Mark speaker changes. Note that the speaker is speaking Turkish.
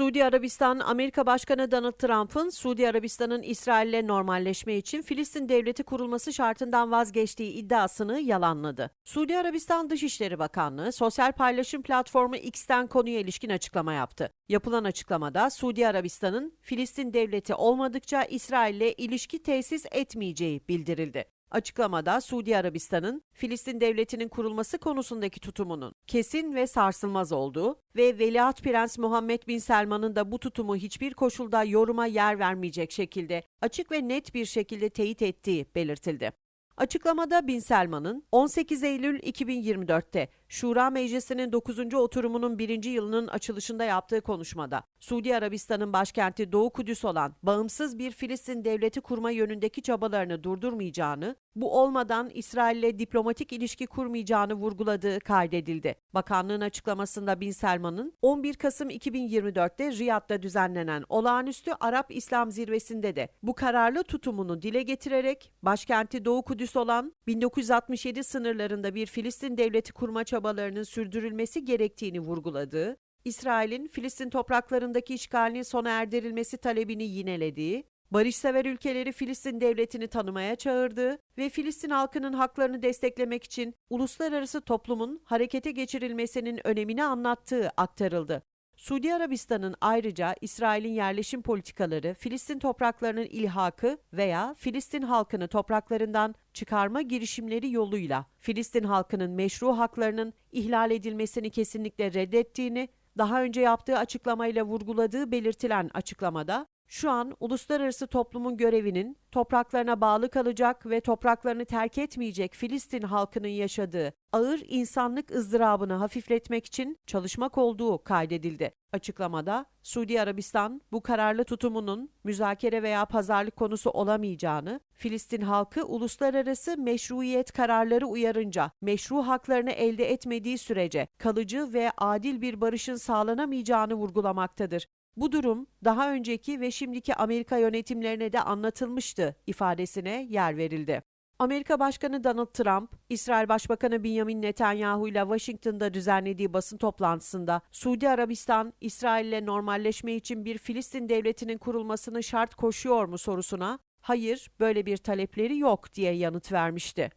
Speaker 1: Suudi Arabistan, Amerika Başkanı Donald Trump'ın Suudi Arabistan'ın İsrail'le normalleşme için Filistin devleti kurulması şartından vazgeçtiği iddiasını yalanladı. Suudi Arabistan Dışişleri Bakanlığı sosyal paylaşım platformu X'ten konuya ilişkin açıklama yaptı. Yapılan açıklamada Suudi Arabistan'ın Filistin devleti olmadıkça İsrail'le ilişki tesis etmeyeceği bildirildi. Açıklamada Suudi Arabistan'ın Filistin devletinin kurulması konusundaki tutumunun kesin ve sarsılmaz olduğu ve Veliaht Prens Muhammed Bin Selman'ın da bu tutumu hiçbir koşulda yoruma yer vermeyecek şekilde açık ve net bir şekilde teyit ettiği belirtildi. Açıklamada Bin Selman'ın 18 Eylül 2024'te Şura Meclisi'nin 9. oturumunun 1. yılının açılışında yaptığı konuşmada Suudi Arabistan'ın başkenti Doğu Kudüs olan bağımsız bir Filistin devleti kurma yönündeki çabalarını durdurmayacağını, bu olmadan İsrail'le diplomatik ilişki kurmayacağını vurguladığı kaydedildi. Bakanlığın açıklamasında Bin Selman'ın 11 Kasım 2024'te Riyad'da düzenlenen olağanüstü Arap İslam zirvesinde de bu kararlı tutumunu dile getirerek başkenti Doğu Kudüs olan 1967 sınırlarında bir Filistin devleti kurma çabalarının sürdürülmesi gerektiğini vurguladığı, İsrail'in Filistin topraklarındaki işgalinin sona erdirilmesi talebini yinelediği, barışsever ülkeleri Filistin devletini tanımaya çağırdığı ve Filistin halkının haklarını desteklemek için uluslararası toplumun harekete geçirilmesinin önemini anlattığı aktarıldı. Suudi Arabistan'ın ayrıca İsrail'in yerleşim politikaları, Filistin topraklarının ilhakı veya Filistin halkını topraklarından çıkarma girişimleri yoluyla Filistin halkının meşru haklarının ihlal edilmesini kesinlikle reddettiğini, daha önce yaptığı açıklamayla vurguladığı belirtilen açıklamada, şu an uluslararası toplumun görevinin topraklarına bağlı kalacak ve topraklarını terk etmeyecek Filistin halkının yaşadığı ağır insanlık ızdırabını hafifletmek için çalışmak olduğu kaydedildi. Açıklamada Suudi Arabistan bu kararlı tutumunun müzakere veya pazarlık konusu olamayacağını, Filistin halkı uluslararası meşruiyet kararları uyarınca meşru haklarını elde etmediği sürece kalıcı ve adil bir barışın sağlanamayacağını vurgulamaktadır. Bu durum daha önceki ve şimdiki Amerika yönetimlerine de anlatılmıştı ifadesine yer verildi. Amerika Başkanı Donald Trump, İsrail Başbakanı Benjamin Netanyahu ile Washington'da düzenlediği basın toplantısında Suudi Arabistan, İsrail'le normalleşme için bir Filistin devletinin kurulmasını şart koşuyor mu sorusuna, hayır böyle bir talepleri yok diye yanıt vermişti.